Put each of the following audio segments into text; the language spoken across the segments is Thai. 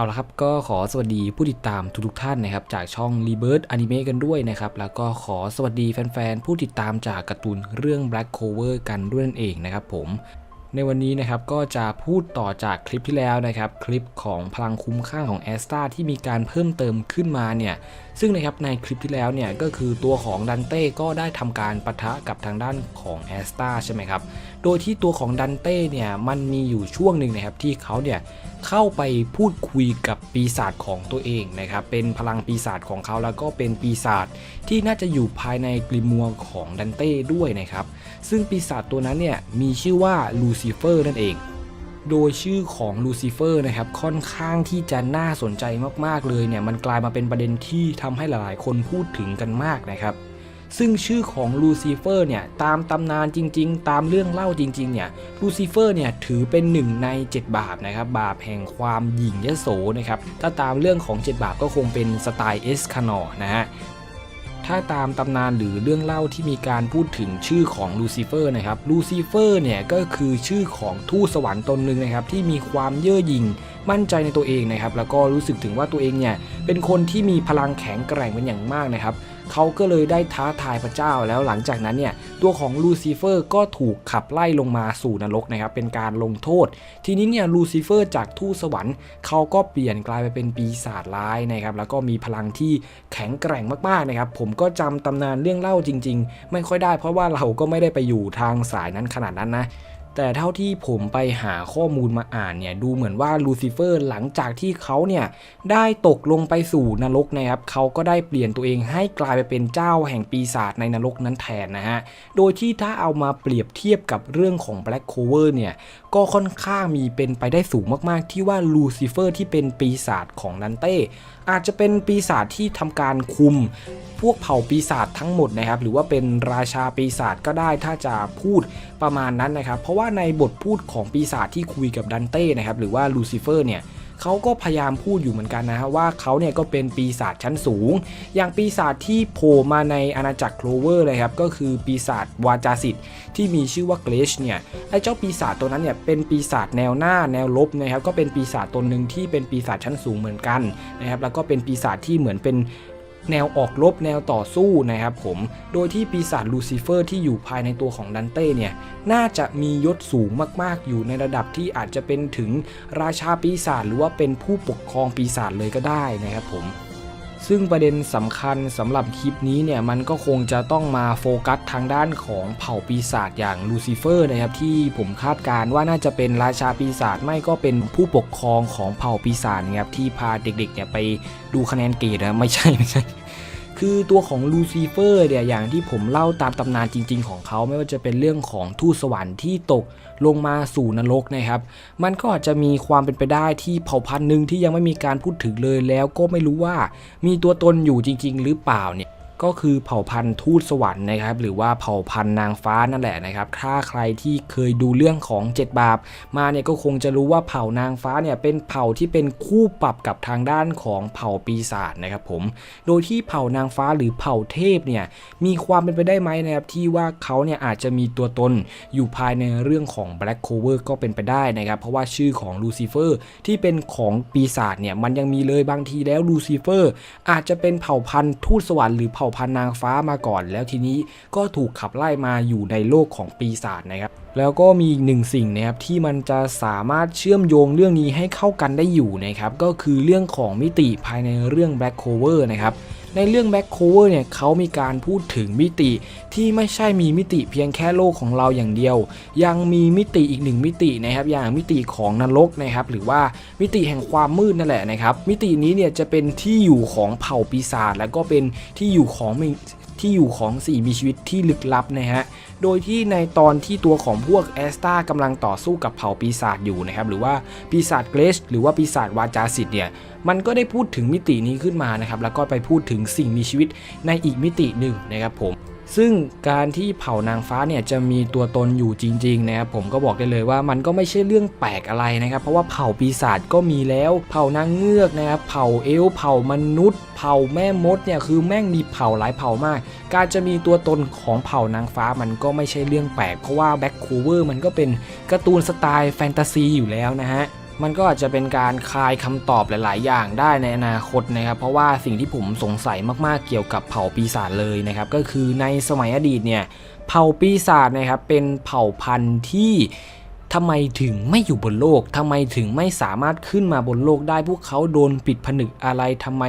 เอาละครับก็ขอสวัสดีผู้ติดตามทุกๆท่านนะครับจากช่อง Rebirth Anime กันด้วยนะครับแล้วก็ขอสวัสดีแฟนๆผู้ติดตามจากการ์ตูนเรื่อง Black Clover กันด้วยนั่นเองนะครับผมในวันนี้นะครับก็จะพูดต่อจากคลิปที่แล้วนะครับ คลิปของพลังคุ้มค่าของแอสตาที่มีการเพิ่มเติมขึ้นมาเนี่ย ซึ่งนะครับในคลิปที่แล้วเนี่ยก็คือตัวของดันเต้ก็ได้ทำการปะทะกับทางด้านของแอสตาใช่ไหมครับ โดยที่ตัวของดันเต้เนี่ยมันมีอยู่ช่วงหนึ่งนะครับที่เขาเนี่ยเข้าไปพูดคุยกับปีศาจของตัวเองนะครับเป็นพลังปีศาจของเขาแล้วก็เป็นปีศาจที่น่าจะอยู่ภายในกลิมัวของดันเต้ด้วยนะครับ ซึ่งปีศาจตัวนั้นเนี่ยมีชื่อว่าลูซิเฟอร์นั่นเอง โดยชื่อของลูซิเฟอร์นะครับค่อนข้างที่จะน่าสนใจมากๆเลยเนี่ยมันกลายมาเป็นประเด็นที่ทำให้หลายๆ คนพูดถึงกันมากนะครับซึ่งชื่อของลูซิเฟอร์เนี่ยตามตำนานจริง ๆ ตามเรื่องเล่าจริงๆเนี่ยลูซิเฟอร์เนี่ยถือเป็นหนึ่งใน 7 บาปนะครับบาปแห่งความหยิ่งยโสนะครับถ้าตามเรื่องของ 7 บาปก็คงเป็นสไตล์เอสคานอนะฮะ ถ้าตามตำนานหรือเรื่องเล่าที่มีการพูดถึงชื่อของลูซิเฟอร์นะครับ ลูซิเฟอร์เนี่ยก็คือชื่อของทูตสวรรค์ตนหนึ่งนะครับที่มีความเย่อหยิ่งมั่นใจในตัวเองนะครับ แล้วก็รู้สึกถึงว่าตัวเองเนี่ยเป็นคนที่มีพลังแข็งแกร่งเป็นอย่างมากนะครับ เขาก็เลยได้ท้าทายพระเจ้าแล้วหลังจากนั้นเนี่ยตัวของลูซิเฟอร์ก็ถูกขับไล่ลงมาสู่นรกนะครับเป็นการลงโทษ ทีนี้เนี่ยลูซิเฟอร์จากทูตสวรรค์เขาก็เปลี่ยนกลายไปเป็นปีศาจร้ายนะครับแล้วก็มีพลังที่แข็งแกร่งมากๆนะครับผมก็จำตำนานเรื่องเล่าจริง ๆ ไม่ค่อยได้เพราะว่าเราก็ไม่ได้ไปอยู่ทางสายนั้นขนาดนั้นนะ แต่เท่าที่ผมไปหาข้อมูลมาอ่านเนี่ยดูเหมือนว่าลูซิเฟอร์หลังจากที่เขาเนี่ยได้ตกลงไปสู่นรกนะครับเขาก็ได้เปลี่ยนตัวเองให้กลายไปเป็นเจ้าแห่งปีศาจในนรกนั้นแทนนะฮะโดยที่ถ้าเอามาเปรียบเทียบกับเรื่องของแบล็กโคเวอร์เนี่ยก็ค่อนข้างมีเป็นไปได้สูงมากๆ ที่ว่าลูซิเฟอร์ที่เป็นปีศาจของดันเต้ อาจจะเป็นปีศาจที่ทำการคุม พวกเผ่าปีศาจทั้งหมดนะครับ หรือว่าเป็นราชาปีศาจก็ได้ถ้าจะพูดประมาณนั้นนะครับ เพราะว่าในบทพูดของปีศาจที่คุยกับดันเต้นะครับหรือว่าลูซิเฟอร์เนี่ย เขาก็พยายามพูดอยู่เหมือนกันนะฮะว่าเขาเนี่ยก็เป็นปีศาจชั้นสูง อย่างปีศาจที่โผล่มาในอาณาจักรโคลเวอร์เลยครับก็คือปีศาจวาจาสิทธิ์ที่มีชื่อว่าเกรชเนี่ยไอ้เจ้าปีศาจตัวนั้นเนี่ยเป็นปีศาจแนวหน้าแนวลบนะครับก็เป็นปีศาจตนหนึ่งที่เป็นปีศาจชั้นสูงเหมือนกันนะครับแล้วก็เป็นปีศาจที่เหมือนเป็น แนวออกรบแนวต่อสู้นะครับผม โดยที่ปีศาจลูซิเฟอร์ที่อยู่ภายในตัวของดันเต้เนี่ย น่าจะมียศสูงมากๆ อยู่ในระดับที่อาจจะเป็นถึงราชาปีศาจหรือว่าเป็นผู้ปกครองปีศาจเลยก็ได้นะครับผม ซึ่งประเด็นสำคัญสำหรับคลิปนี้เนี่ยมันก็คงจะต้องมาโฟกัสทางด้านของเผ่าปีศาจอย่างลูซิเฟอร์นะครับที่ผมคาดการณ์ว่าน่าจะเป็นราชาปีศาจไม่ก็เป็นผู้ปกครองของเผ่าปีศาจนะครับที่พาเด็กๆเนี่ยไปดูคะแนนเกรดนะไม่ใช่ไม่ใช่ คือตัวของลูซิเฟอร์เนี่ยอย่างที่ผมเล่าตามตำนานจริง ๆ ของเขาไม่ว่าจะเป็นเรื่องของทูตสวรรค์ที่ตกลงมาสู่นรกนะครับ มันก็อาจจะมีความเป็นไปได้ที่เผ่าพันธุ์หนึ่งที่ยังไม่มีการพูดถึงเลยแล้วก็ไม่รู้ว่ามีตัวตนอยู่จริง ๆ หรือเปล่าเนี่ย ก็คือเผ่าพันธุ์ทูตสวรรค์นะครับหรือว่าเผ่าพันธุ์นางฟ้านั่นแหละนะครับถ้าใครที่เคยดูเรื่องของเจ็ดบาป มาเนี่ยก็คงจะรู้ว่าเผ่านางฟ้าเนี่ยเป็นเผ่าที่เป็นคู่ปรับกับทางด้านของเผ่าปีศาจนะครับผมโดยที่เผ่านางฟ้าหรือเผ่าเทพเนี่ยมีความเป็นไปได้ไหมนะครับที่ว่าเขาเนี่ยอาจจะมีตัวตนอยู่ภายในเรื่องของ Black Clover ก็เป็นไปได้นะครับเพราะว่าชื่อของลูซิเฟอร์ที่เป็นของปีศาจเนี่ยมันยังมีเลยบางทีแล้วลูซิเฟอร์อาจจะเป็นเผ่าพันธุ์ทูตสวรรค์หรือเผ่าพันธุ์นางฟ้ามาก่อน แล้วทีนี้ก็ถูกขับไล่มาอยู่ในโลกของปีศาจนะครับแล้วก็มีอีกหนึ่งสิ่งนะครับที่มันจะสามารถเชื่อมโยงเรื่องนี้ให้เข้ากันได้อยู่นะครับก็คือเรื่องของมิติภายในเรื่อง Black Clover นะครับ ในเรื่อง Back Cover เนี่ยเขามีการพูดถึงมิติที่ไม่ใช่มีมิติเพียงแค่โลกของเราอย่างเดียว ยังมีมิติอีกหนึ่งมิตินะครับอย่างมิติของนรกนะครับหรือว่ามิติแห่งความมืดนั่นแหละนะครับมิตินี้เนี่ยจะเป็นที่อยู่ของเผ่าปีศาจและก็เป็นที่อยู่ของมี ที่อยู่ของสิ่งมีชีวิตที่ลึกลับนะฮะ โดยที่ในตอนที่ตัวของพวกแอสตากำลังต่อสู้กับเผ่าปีศาจอยู่นะครับ หรือว่าปีศาจเกรชหรือว่าปีศาจวาจาสิทธิ์เนี่ย มันก็ได้พูดถึงมิตินี้ขึ้นมานะครับ แล้วก็ไปพูดถึงสิ่งมีชีวิตในอีกมิติหนึ่งนะครับผม ซึ่งการที่เผ่านางฟ้าเนี่ยจะมีตัวตนอยู่จริงๆนะครับผมก็บอกได้เลยว่ามันก็ไม่ใช่เรื่องแปลกอะไรนะครับ เพราะว่าเผ่าปีศาจก็มีแล้ว เผ่านางเงือกนะครับเผ่าเอลเผ่ามนุษย์ เผ่าแม่มดเนี่ยคือแม่งมีเผ่าหลายเผ่ามาก การจะมีตัวตนของเผ่านางฟ้ามันก็ไม่ใช่เรื่องแปลกเพราะว่าแบ็คคูเวอร์มันก็เป็นการ์ตูนสไตล์แฟนตาซีอยู่แล้วนะฮะ มันก็อาจจะเป็นการคลายคำตอบหลาย ๆ อย่างได้ในอนาคตนะครับ เพราะว่าสิ่งที่ผมสงสัยมาก ๆ เกี่ยวกับเผ่าปีศาจเลยนะครับ ก็คือในสมัยอดีตเนี่ย เผ่าปีศาจนะครับเป็นเผ่าพันธุ์ที่ ทำไมถึงไม่อยู่บนโลกทำไมถึงไม่สามารถขึ้นมาบนโลกได้พวกเขาโดนปิดผนึกอะไรทำไม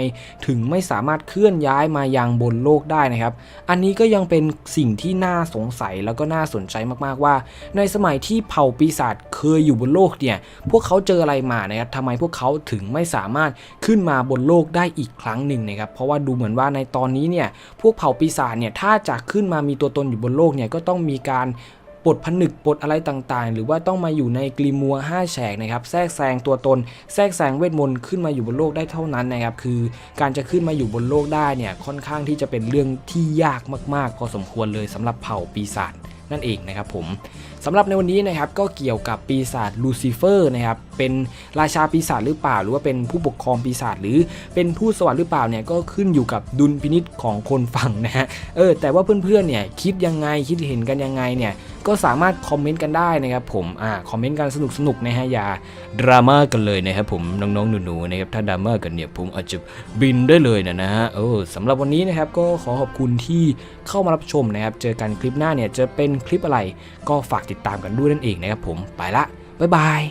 ถึงไม่สามารถเคลื่อนย้ายมายังบนโลกได้นะครับ อันนี้ก็ยังเป็นสิ่งที่น่าสงสัยแล้วก็น่าสนใจมากๆว่า ในสมัยที่เผ่าปีศาจเคยอยู่บนโลกเนี่ยพวกเขาเจออะไรมานะครับทำไมพวกเขาถึงไม่สามารถขึ้นมาบนโลกได้อีกครั้งหนึ่งนะครับเพราะว่าดูเหมือนว่าในตอนนี้เนี่ยพวกเผ่าปีศาจเนี่ยถ้าจะขึ้นมามีตัวตนอยู่บนโลกเนี่ยก็ต้องมีการ ปลดผนึกปลดอะไรต่างๆ หรือว่าต้องมาอยู่ในกรีมัว5แฉกนะครับแทรกแซงตัวตน แทรกแซงเวทมนต์ขึ้นมาอยู่บนโลกได้เท่านั้นนะครับคือการจะขึ้นมาอยู่บนโลกได้เนี่ยค่อนข้างที่จะเป็นเรื่องที่ยากมากๆ พอสมควรเลยสำหรับเผ่าปีศาจนั่นเองนะครับผมสำหรับในวันนี้นะครับก็เกี่ยวกับปีศาจลูซิเฟอร์นะครับเป็นราชาปีศาจหรือเปล่า หรือว่าเป็นผู้ปกครองปีศาจหรือเป็นผู้สวรรค์หรือเปล่าเนี่ยก็ขึ้นอยู่กับดุลพินิษของคนฟังนะฮะเออแต่ว่าเพื่อนๆเนี่ยคิดยังไงคิดเห็นกันยังไงเนี่ย ก็สามารถคอมเมนต์กันได้นะครับผมอ่าคอมเมนต์กันสนุกๆนะฮะอย่าดราม่ากันเลยนะครับผมน้องๆหนูๆนะครับถ้าดราม่ากันเนี่ยผมอาจจะบินได้เลยนะนะฮะเออสำหรับวันนี้นะครับก็ขอขอบคุณที่เข้ามารับชมนะครับเจอกันคลิปหน้าเนี่ยจะเป็นคลิปอะไรก็ฝากติดตามกันด้วยนั่นเองนะครับผมไปละบ๊ายบาย